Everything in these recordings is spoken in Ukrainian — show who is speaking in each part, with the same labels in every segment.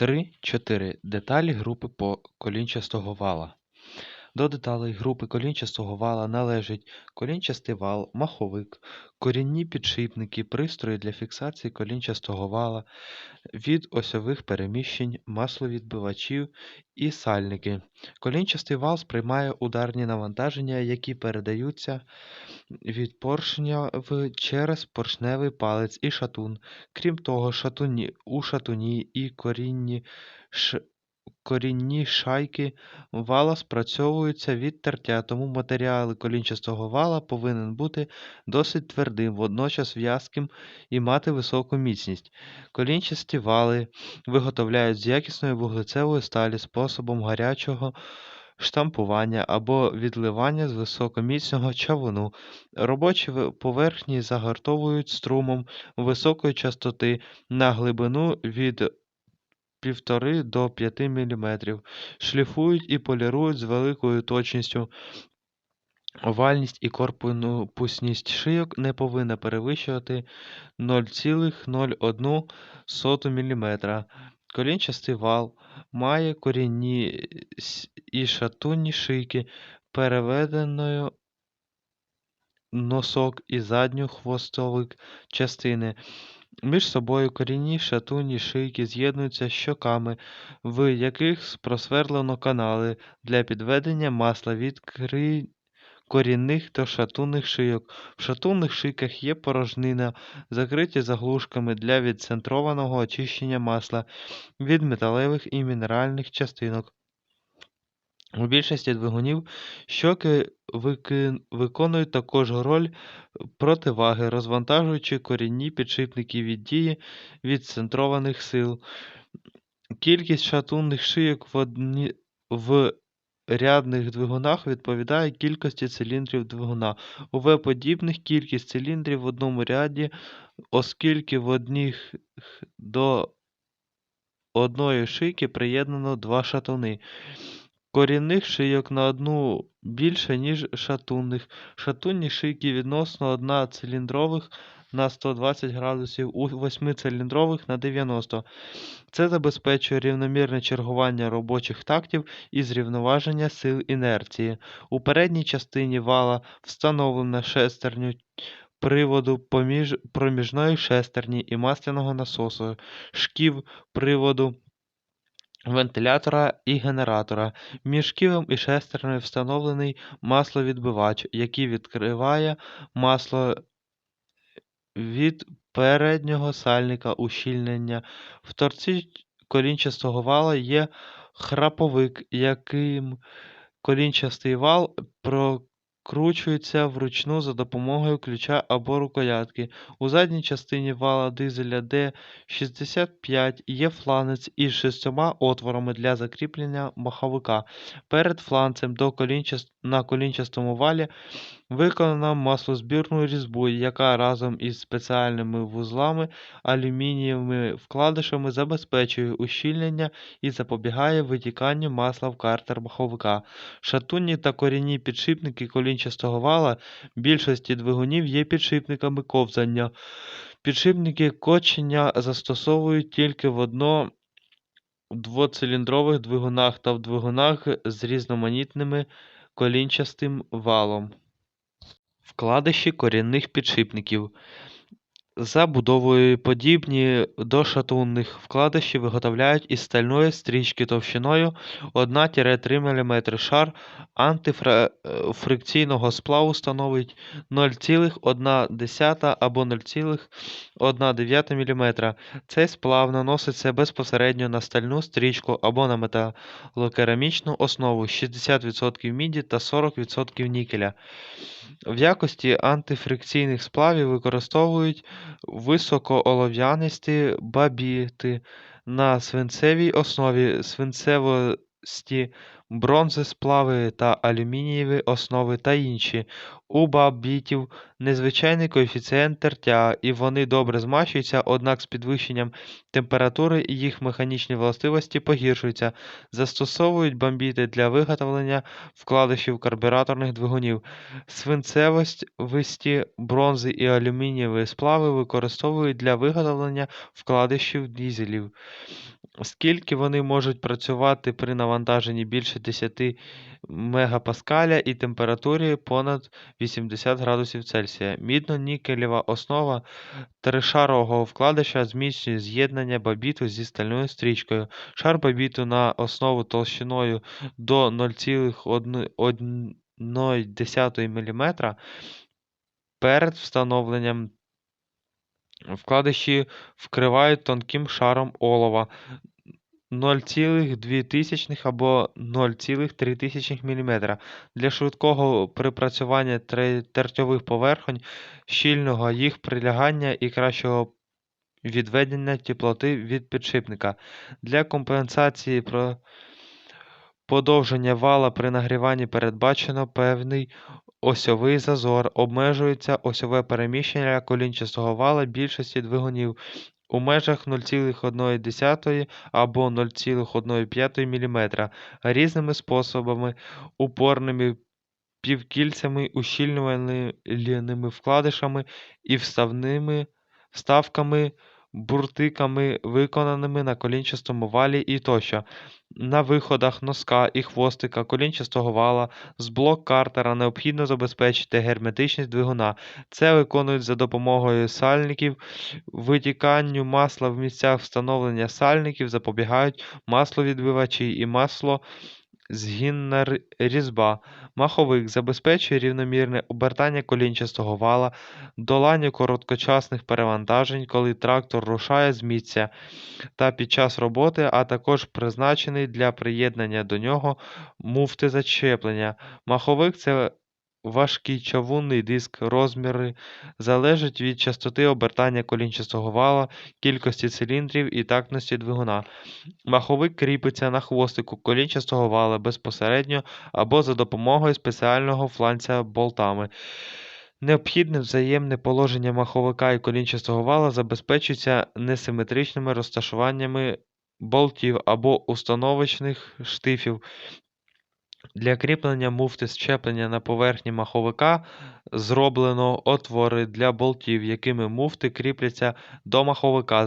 Speaker 1: 3.4. Деталі групи колінчастого вала. До деталей групи колінчастого вала належать колінчастий вал, маховик, корінні підшипники, пристрої для фіксації колінчастого вала від осьових переміщень, масловідбивачів і сальники. Колінчастий вал сприймає ударні навантаження, які передаються від поршня через поршневий палець і шатун. Крім того, шатуні, у шатуні і корінні ш, корінні шайки вала спрацьовуються від тертя, тому матеріал колінчастого вала повинен бути досить твердим, водночас в'язким і мати високу міцність. Колінчасті вали виготовляють з якісної вуглецевої сталі способом гарячого штампування або відливання з високоміцного чавуну. Робочі поверхні загартовують струмом високої частоти на глибину від 1,5 до 5 мм, шліфують і полірують з великою точністю. Овальність і корпусність шийок не повинна перевищувати 0,01 мм. Колінчастий вал має корінні і шатунні шийки, переведеною носок і задню хвостовик частини. Між собою корінні шатунні шийки з'єднуються щоками, в яких просверлено канали для підведення масла від корінних до шатунних шийок. В шатунних шийках є порожнина, закриті заглушками для відцентрованого очищення масла від металевих і мінеральних частинок. У більшості двигунів щоки виконують також роль противаги, розвантажуючи корінні підшипники від дії відцентрованих сил. Кількість шатунних шийок в, одні... в рядних двигунах відповідає кількості циліндрів двигуна. У В-подібних кількість циліндрів в одному ряді, оскільки в одних до одної шийки приєднано два шатуни. Корінних шийок на одну більше, ніж шатунних. Шатунні шийки відносно одноциліндрових на 120 градусів, у восьмициліндрових на 90. Це забезпечує рівномірне чергування робочих тактів і зрівноваження сил інерції. У передній частині вала встановлено шестерню приводу поміж проміжної шестерні і масляного насосу, шків приводу вентилятора і генератора. Між шківом і шестернею встановлений масловідбивач, який відкриває масло від переднього сальника ущільнення. В торці колінчастого вала є храповик, яким колінчастий вал прокручується вручну за допомогою ключа або рукоятки. У задній частині вала дизеля Д-65 є фланець із шістьома отворами для закріплення маховика. Перед фланцем до колінчаст... на колінчастому валі Виконана маслозбірною різьбою, яка разом із спеціальними вузлами алюмінієвими вкладишами забезпечує ущільнення і запобігає витіканню масла в картер маховика. Шатунні та корінні підшипники колінчастого вала більшості двигунів є підшипниками ковзання. Підшипники кочення застосовують тільки в одно двоциліндрових двигунах та в двигунах з різноманітним колінчастим валом. Вкладиші корінних підшипників Забудовою подібні до шатунних вкладиші виготовляють із стальної стрічки товщиною 1-3 мм. Шар антифрикційного сплаву становить 0,1 або 0,1 мм. Цей сплав наноситься безпосередньо на стальну стрічку або на металокерамічну основу 60% міді та 40% нікеля. В якості антифрикційних сплавів використовують високоолов'янисті бабіти на свинцевій основі свинцевості бронзосплави та алюмінієві основи та інші. У бабітів незвичайний коефіцієнт тертя, і вони добре змащуються, однак з підвищенням температури їх механічні властивості погіршуються. Застосовують бамбіти для виготовлення вкладишів карбюраторних двигунів. Свинцевості бронзи і алюмінієві сплави використовують для виготовлення вкладишів дізелів. Скільки вони можуть працювати при навантаженні більше 10 мегапаскаля і температурі понад 80 градусів Цельсія. Мідно-нікелєва основа тришарового вкладища зміцнює з'єднання бабіту зі стальною стрічкою. Шар бабіту на основу толщиною до 0,1 мм перед встановленням вкладиші вкривають тонким шаром олова 0,2 або 0,3 мм для швидкого припрацювання тертьових поверхонь, щільного їх прилягання і кращого відведення теплоти від підшипника. Для компенсації подовження вала при нагріванні передбачено певний осьовий зазор, обмежується осьове переміщення колінчастого вала більшості двигунів у межах 0,1 або 0,1 мм різними способами, упорними півкільцями, ущільнювальними вкладишами і вставними вставками буртиками, виконаними на колінчастому валі і тощо. На виходах носка і хвостика колінчастого вала з блок картера необхідно забезпечити герметичність двигуна. Це виконують за допомогою сальників. Витіканню масла в місцях встановлення сальників запобігають масловідбивачі і масло Згінна різьба. Маховик забезпечує рівномірне обертання колінчастого вала, долання короткочасних перевантажень, коли трактор рушає з місця та під час роботи, а також призначений для приєднання до нього муфти зачеплення. Маховик це важкий чавунний диск, розміри залежать від частоти обертання колінчастого вала, кількості циліндрів і тактності двигуна. Маховик кріпиться на хвостику колінчастого вала безпосередньо або за допомогою спеціального фланця болтами. Необхідне взаємне положення маховика і колінчастого вала забезпечується несиметричними розташуваннями болтів або установочних штифів для кріплення муфти щеплення на поверхні маховика зроблено отвори для болтів, якими муфти кріпляться до маховика.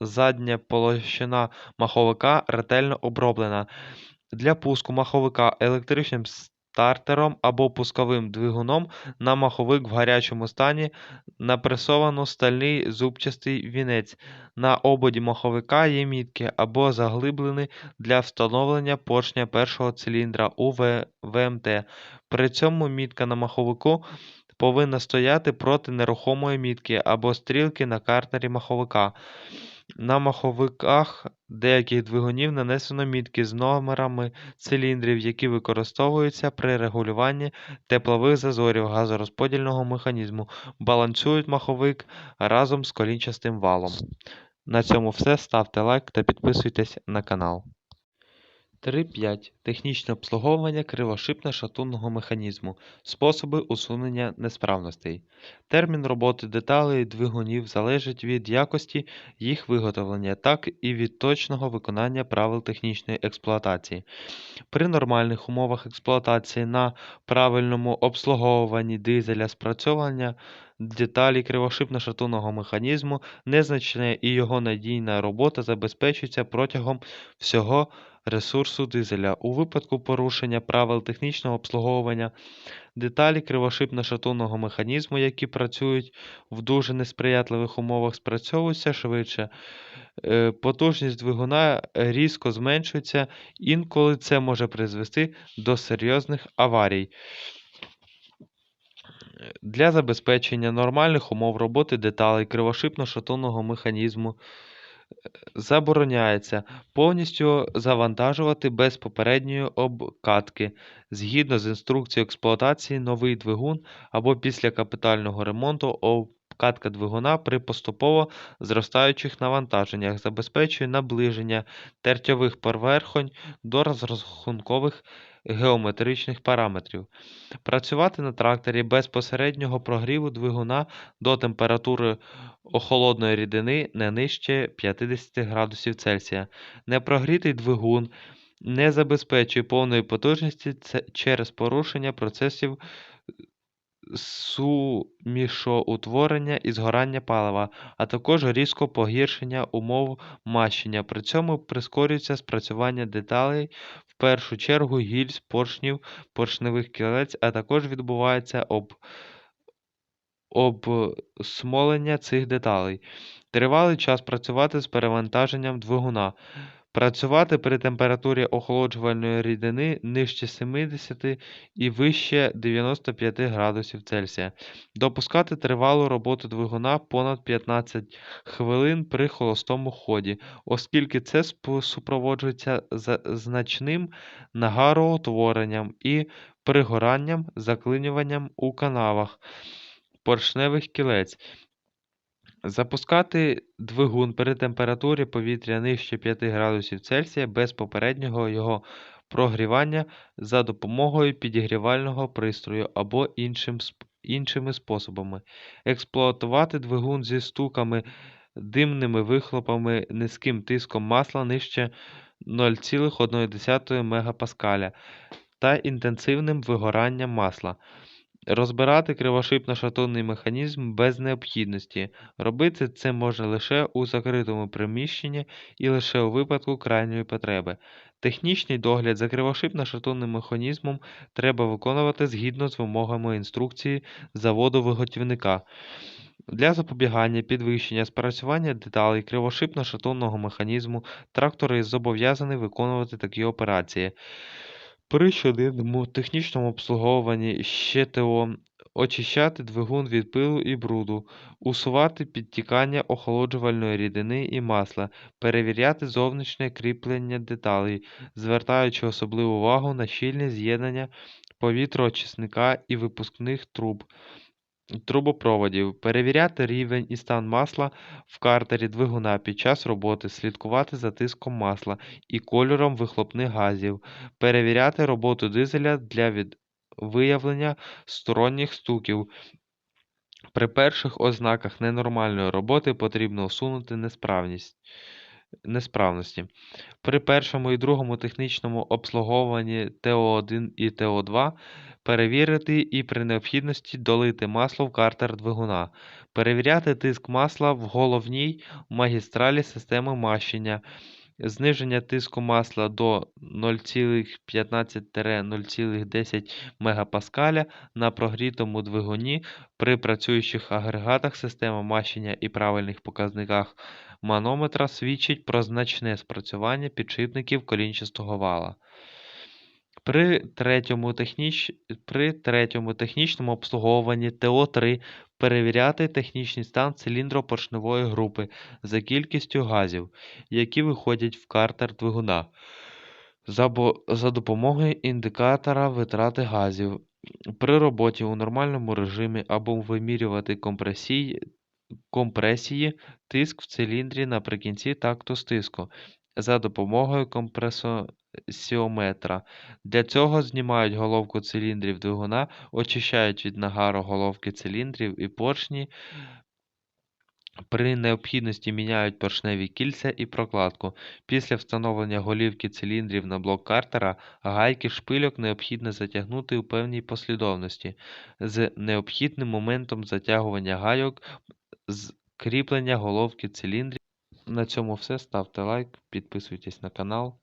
Speaker 1: Задня площина маховика ретельно оброблена. Для пуску маховика електричним стартером або пусковим двигуном на маховик в гарячому стані напресовано стальний зубчастий вінець. На ободі маховика є мітки або заглиблини для встановлення поршня першого циліндра у ВМТ. При цьому мітка на маховику повинна стояти проти нерухомої мітки або стрілки на картері маховика. На маховиках деяких двигунів нанесено мітки з номерами циліндрів, які використовуються при регулюванні теплових зазорів газорозподільного механізму, балансують маховик разом з колінчастим валом. На цьому все. Ставте лайк та підписуйтесь на канал. 3.5. Технічне обслуговування кривошипно-шатунного механізму. Способи усунення несправностей. Термін роботи деталей двигунів залежить від якості їх виготовлення, так і від точного виконання правил технічної експлуатації. При нормальних умовах експлуатації на правильному обслуговуванні дизеля спрацьовування деталі кривошипно-шатунного механізму незначне і його надійна робота забезпечується протягом всього ресурсу дизеля. Випадку порушення правил технічного обслуговування деталі кривошипно-шатунного механізму, які працюють в дуже несприятливих умовах, спрацьовуються швидше. Е, потужність двигуна різко зменшується, інколи це може призвести до серйозних аварій. Для забезпечення нормальних умов роботи деталей кривошипно-шатунного механізму Забороняється повністю завантажувати без попередньої обкатки. Згідно з інструкцією експлуатації новий двигун або після капітального ремонту обкатка двигуна при поступово зростаючих навантаженнях забезпечує наближення тертьових поверхонь до розрахункових геометричних параметрів. Працювати на тракторі без посереднього прогріву двигуна до температури охолодної рідини не нижче 50 градусів Цельсія. Непрогрітий двигун не забезпечує повної потужності через порушення процесів сумішоутворення і згорання палива, а також різкого погіршення умов мащення. При цьому прискорюється спрацювання деталей, в першу чергу гільз, поршнів, поршневих кілець, а також відбувається об обсмолення цих деталей. Тривалий час працювати з перевантаженням двигуна. Працювати при температурі охолоджувальної рідини нижче 70 і вище 95 градусів Цельсія. Допускати тривалу роботу двигуна понад 15 хвилин при холостому ході, оскільки це супроводжується значним нагароутворенням і пригоранням, заклинюванням у канавах поршневих кілець. Запускати двигун при температурі повітря нижче 5 градусів Цельсія без попереднього його прогрівання за допомогою підігрівального пристрою або іншим, іншими способами. Експлуатувати двигун зі стуками, димними вихлопами, низьким тиском масла нижче 0,1 МПа та інтенсивним вигоранням масла. Розбирати кривошипно-шатунний механізм без необхідності. Робити це можна лише у закритому приміщенні і лише у випадку крайньої потреби. Технічний догляд за кривошипно-шатунним механізмом треба виконувати згідно з вимогами інструкції заводу-виготівника. Для запобігання підвищення спрацювання деталей кривошипно-шатунного механізму трактори зобов'язані виконувати такі операції. При щоденному технічному обслуговуванні ЩТО очищати двигун від пилу і бруду, усувати підтікання охолоджувальної рідини і масла, перевіряти зовнішнє кріплення деталей, звертаючи особливу увагу на щільне з'єднання повітроочисника і випускних труб. Трубопроводів, перевіряти рівень і стан масла в картері двигуна під час роботи, слідкувати за тиском масла і кольором вихлопних газів, перевіряти роботу дизеля для від... виявлення сторонніх стуків. При перших ознаках ненормальної роботи потрібно усунути несправність. Несправності. При першому і другому технічному обслуговуванні ТО1 і ТО2 перевірити і при необхідності долити масло в картер двигуна, перевіряти тиск масла в головній магістралі системи мащення, зниження тиску масла до 0,15-0,10 МПа на прогрітому двигуні при працюючих агрегатах системи мащення і правильних показниках манометра свідчить про значне спрацювання підшипників колінчастого вала. При третьому, техніч... При третьому технічному обслуговуванні ТО3 перевіряти технічний стан циліндро-поршневої групи за кількістю газів, які виходять в картер двигуна, за, бо... за допомогою індикатора витрати газів. При роботі у нормальному режимі або вимірювати компресії, компресії тиск в циліндрі наприкінці такту стиску за допомогою компресіометра. Для цього знімають головку циліндрів двигуна, очищають від нагару головки циліндрів і поршні. При необхідності міняють поршневі кільця і прокладку. Після встановлення голівки циліндрів на блок картера гайки шпильок необхідно затягнути у певній послідовності з необхідним моментом затягування гайок з кріплення головки циліндрів. На цьому все. Ставте лайк, підписуйтесь на канал.